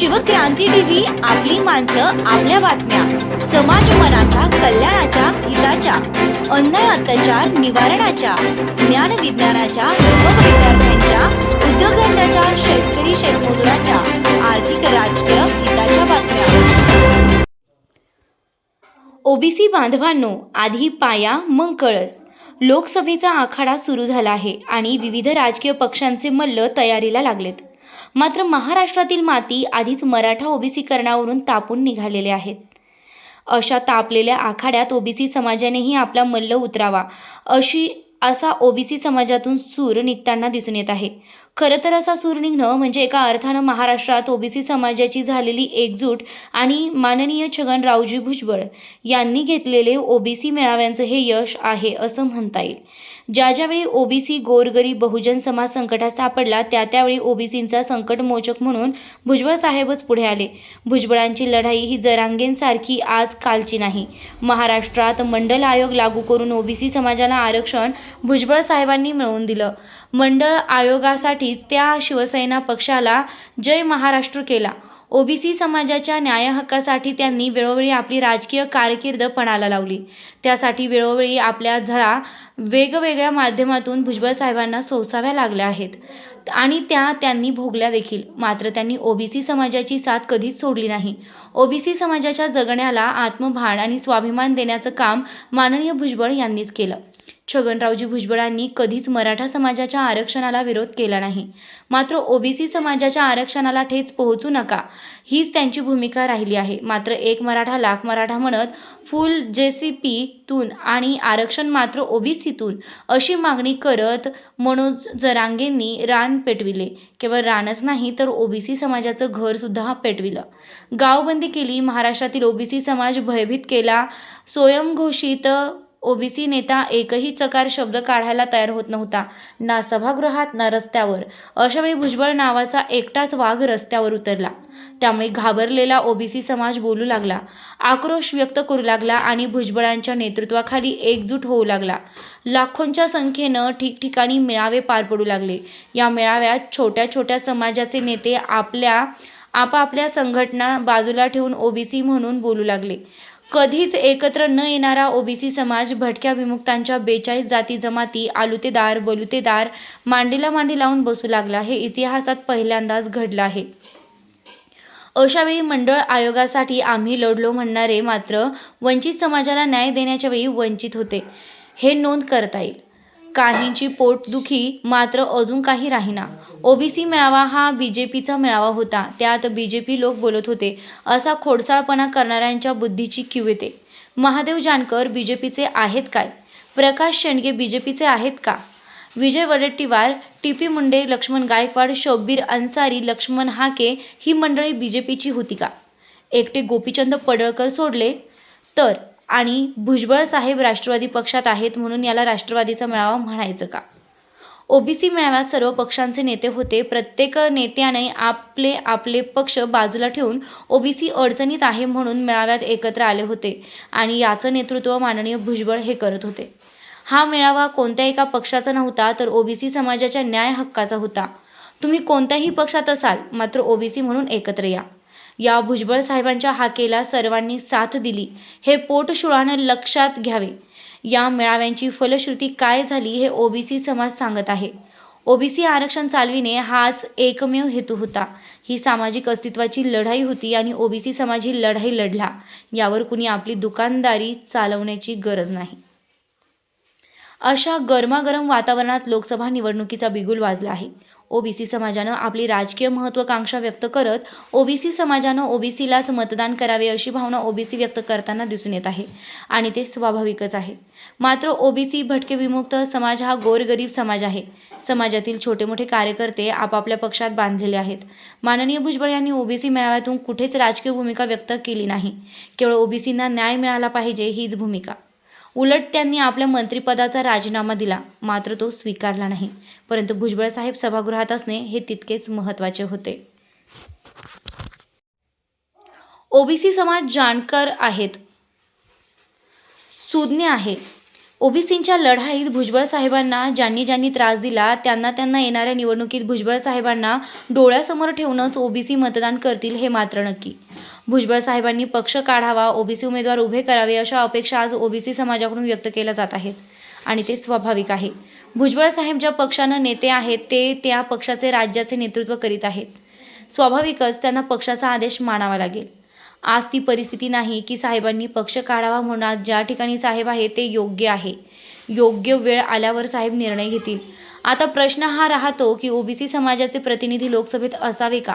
Shivkranti TV आपली माणसं आपल्या बातम्या. समाज मनाच्या कल्याणाच्या हिताच्या. अन्याय अत्याचार निवारणाच्या. ज्ञान विज्ञानाच्या युवक विद्यार्थ्यांच्या उद्योगधंद्याच्या शेतकरी शेतमजुराच्या. आर्थिक राजकीय हिताच्या बातम्या. ओबीसी बांधवांनो आधी पाया मग कळस. लोकसभेचा आखाडा सुरू झाला आहे आणि विविध राजकीय पक्षांचे मल्ल तयारीला लागलेत. मात्र महाराष्ट्रातील माती आधीच मराठा ओबीसीकरणावरून तापून निघालेले आहेत. अशा तापलेल्या आखाड्यात ओबीसी समाजानेही आपला मल्ल उतरावा अशी असा ओबीसी समाजातून सूर निघताना दिसून येत आहे. खरं तर असा सूर निघणं म्हणजे एका अर्थानं महाराष्ट्रात ओबीसी समाजाची झालेली एकजूट आणि माननीय छगन रावजी भुजबळ यांनी घेतलेले ओबीसी मेळाव्यांचं हे यश आहे असं म्हणता येईल. ज्या ज्यावेळी ओबीसी गोरगरीब बहुजन समाज संकटात सापडला त्या त्यावेळी ओबीसींचा संकटमोचक म्हणून भुजबळ साहेबच पुढे आले. भुजबळांची लढाई ही जरांगेंसारखी आज कालची नाही. महाराष्ट्रात मंडल आयोग लागू करून ओबीसी समाजाला आरक्षण भुजबळ साहेबांनी मिळवून दिलं. मंडळ आयोगासाठीच त्या शिवसेना पक्षाला जय महाराष्ट्र केला. ओबीसी समाजाच्या न्यायहक्कासाठी त्यांनी वेळोवेळी आपली राजकीय कारकीर्द पणाला लावली. त्यासाठी वेळोवेळी आपल्या झळा वेगवेगळ्या माध्यमातून भुजबळ साहेबांना सोसाव्या लागल्या आहेत. आणि त्या त्यांनी भोगल्या देखील. मात्र त्यांनी ओबीसी समाजाची साथ कधीच सोडली नाही. ओबीसी समाजाच्या जगण्याला आत्मभान आणि स्वाभिमान देण्याचं काम माननीय भुजबळ यांनीच केलं. छगनरावजी भुजबळांनी कधीच मराठा समाजाच्या आरक्षणाला विरोध केला नाही. मात्र ओबीसी समाजाच्या आरक्षणाला ठेच पोहोचू नका हीच त्यांची भूमिका राहिली आहे. मात्र एक मराठा लाख मराठा म्हणत फुल जे सी पीतून आणि आरक्षण मात्र ओबीसीतून अशी मागणी करत मनोज जरांगेंनी रान पेटविले. केवळ रानच नाही तर ओबीसी समाजाचं घरसुद्धा पेटविलं. गावबंदी केली महाराष्ट्रातील ओबीसी समाज भयभीत केला स्वयंघोषित ओबीसी नेता एकही चकार शब्द काढायला तयार होत नव्हता. ना सभागृहात ना रस्त्यावर. अशावेळी भुजबळ नावाचा एकटाच वाघ रस्त्यावर उतरला. त्यामुळे घाबरलेला ओबीसी समाज बोलू लागला. आक्रोश व्यक्त करू लागला आणि भुजबळांच्या नेतृत्वाखाली एकजूट होऊ लागला. लाखोंच्या संख्येनं ठिकठिकाणी मेळावे पार पडू लागले. या मेळाव्यात छोट्या छोट्या समाजाचे नेते आपल्या आपापल्या संघटना बाजूला ठेवून ओबीसी म्हणून बोलू लागले. कधीच एकत्र न येणारा ओबीसी समाज भटक्या विमुक्तांच्या बेचाळीस जाती जमाती आलुतेदार बलुतेदार मांडीला मांडी लावून बसू लागला. हे इतिहासात पहिल्यांदाच घडलं आहे. अशावेळी मंडळ आयोगासाठी आम्ही लढलो म्हणणारे मात्र वंचित समाजाला न्याय देण्याच्या वेळी वंचित होते. हे नोंद करता येईल. काहींची पोटदुखी मात्र अजून काही राहीना. ओबीसी मेळावा हा बी जे पीचा मेळावा होता. त्यात बी जे पी लोक बोलत होते. असा खोडसाळपणा करणाऱ्यांच्या बुद्धीची क्यू येते. महादेव जानकर बी जे पीचे आहेत काय? प्रकाश शेंडगे बी जे पीचे आहेत का? विजय वडेट्टीवार टी पी मुंडे लक्ष्मण गायकवाड शोबीर अन्सारी लक्ष्मण हाके ही मंडळी बी जे पीची होती का? एकटे गोपीचंद पडळकर सोडले? तर आणि भुजबळ साहेब राष्ट्रवादी पक्षात आहेत म्हणून याला राष्ट्रवादीचा मेळावा म्हणायचं का? ओबीसी मेळाव्यात सर्व पक्षांचे नेते होते. प्रत्येक नेत्याने आपले आपले पक्ष बाजूला ठेवून ओबीसी अडचणीत आहे म्हणून मेळाव्यात एकत्र आले होते आणि याचं नेतृत्व माननीय भुजबळ हे करत होते. हा मेळावा कोणत्या एका पक्षाचा नव्हता तर ओबीसी समाजाच्या न्याय हक्काचा होता. तुम्ही कोणत्याही पक्षात असाल मात्र ओबीसी म्हणून एकत्र या. या भुजबळ साहेबांच्या हाकेला सर्वांनी साथ दिली. हे पोटशुळानं लक्षात घ्यावे. या मेळाव्यांची फलश्रुती काय झाली हे ओबीसी समाज सांगत आहे. ओबीसी आरक्षण चालविणे हाच एकमेव हेतू होता. ही सामाजिक अस्तित्वाची लढाई होती आणि ओबीसी समाज ही लढाई लढला. यावर कुणी आपली दुकानदारी चालवण्याची गरज नाही. अशा गरमागरम वातावरणात लोकसभा निवडणुकीचा बिगुल वाजला आहे. ओबीसी समाजानं आपली राजकीय महत्त्वाकांक्षा व्यक्त करत ओबीसी समाजानं ओबीसीलाच मतदान करावे अशी भावना ओबीसी व्यक्त करताना दिसून येत आहे आणि ते स्वाभाविकच आहे. मात्र ओबीसी भटके विमुक्त समाज हा गोरगरीब समाज आहे. समाजातील छोटे मोठे कार्यकर्ते आपापल्या पक्षात बांधलेले आहेत. माननीय भुजबळ यांनी ओबीसी मेळाव्यातून कुठेच राजकीय भूमिका व्यक्त केली नाही. केवळ ओबीसींना न्याय मिळाला पाहिजे हीच भूमिका. उलट त्यांनी आपल्या मंत्रिपदाचा राजीनामा दिला. मात्र तो स्वीकारला नाही. परंतु भुजबळ साहेब सभागृहात असणे हे तितकेच महत्त्वाचे होते. ओबीसी समाज जाणकार आहेत. सुज्ञ आहे. ओबीसींच्या लढाईत भुजबळ साहेबांना ज्यांनी ज्यांनी त्रास दिला त्यांना त्यांना येणाऱ्या निवडणुकीत भुजबळ साहेबांना डोळ्यासमोर ठेवूनच ओबीसी मतदान करतील हे मात्र नक्की. भुजबळ साहेबांनी पक्ष काढावा ओबीसी उमेदवार उभे करावे अशा अपेक्षा आज ओबीसी समाजाकडून व्यक्त केल्या जात आहेत आणि ते स्वाभाविक आहे. भुजबळ साहेब ज्या पक्षानं नेते आहेत ते त्या पक्षाचे राज्याचे नेतृत्व करीत आहेत. स्वाभाविकच त्यांना पक्षाचा आदेश मानावा लागेल. आज ती परिस्थिती नाही की साहेबांनी पक्ष काढावा म्हणून आज ज्या ठिकाणी साहेब आहे ते योग्य आहे. योग्य वेळ आल्यावर साहेब निर्णय घेतील. आता प्रश्न हा राहतो की ओबीसी समाजाचे प्रतिनिधी लोकसभेत असावे का?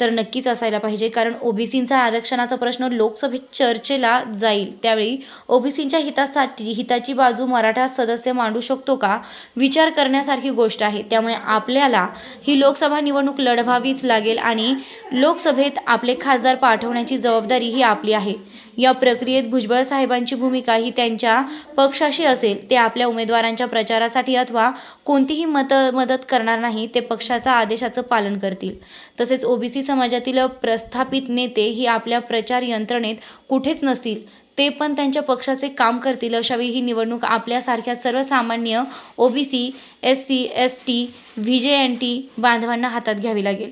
तर नक्कीच असायला पाहिजे. कारण ओबीसींचा आरक्षणाचा प्रश्न लोकसभेत चर्चेला जाईल. त्यावेळी ओबीसींच्या हितासाठी हिताची बाजू मराठा सदस्य मांडू शकतो का? विचार करण्यासारखी गोष्ट आहे. त्यामुळे आपल्याला ही लोकसभा निवडणूक लढवावीच लागेल आणि लोकसभेत आपले खासदार पाठवण्याची जबाबदारी ही आपली आहे. या प्रक्रियेत भुजबळ साहेबांची भूमिका ही त्यांच्या पक्षाशी असेल. ते आपल्या उमेदवारांच्या प्रचारासाठी अथवा कोणतीही मत मदत करणार नाही ते पक्षाचा आदेशाचं पालन करतील. तसेच ओबीसी समाजातील प्रस्थापित नेते ही आपल्या प्रचार यंत्रणेत कुठेच नसतील. ते पण त्यांच्या पक्षाचे काम करतील अशावेळी ही निवडणूक आपल्यासारख्या सर्वसामान्य OBC S C S T V J N T बांधवांना हातात घ्यावी लागेल.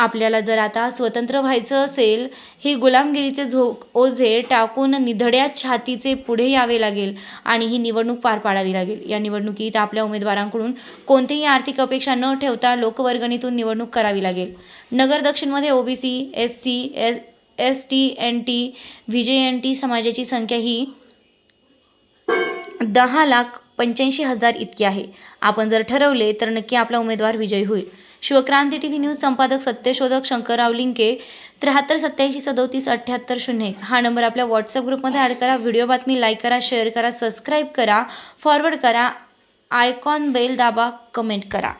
आपल्याला जर आता स्वतंत्र व्हायचं असेल ही गुलामगिरीचे झोक ओझे टाकून निधड्या छातीचे पुढे यावे लागेल आणि ही निवडणूक पार पाडावी लागेल. या निवडणुकीत आपल्या उमेदवारांकडून कोणतीही आर्थिक अपेक्षा न ठेवता लोकवर्गणीतून निवडणूक करावी लागेल. नगर दक्षिणमध्ये OBC S C S S T N T V J N T समाजाची संख्या ही दहा लाख पंच्याऐंशी हजार इतकी आहे. आपण जर ठरवले तर नक्की आपला उमेदवार विजयी होईल. शिवक्रांती टी व्ही न्यूज संपादक सत्यशोधक शंकरराव लिंके त्र्याहत्तर सत्याऐंशी सदोतीस अठ्ठ्याहत्तर शून्य एक. हा नंबर आपल्या व्हॉट्सअप ग्रुपमध्ये ॲड करा. व्हिडिओ बातमी लाईक करा शेअर करा सबस्क्राईब करा फॉरवर्ड करा. आयकॉन बेल दाबा कमेंट करा.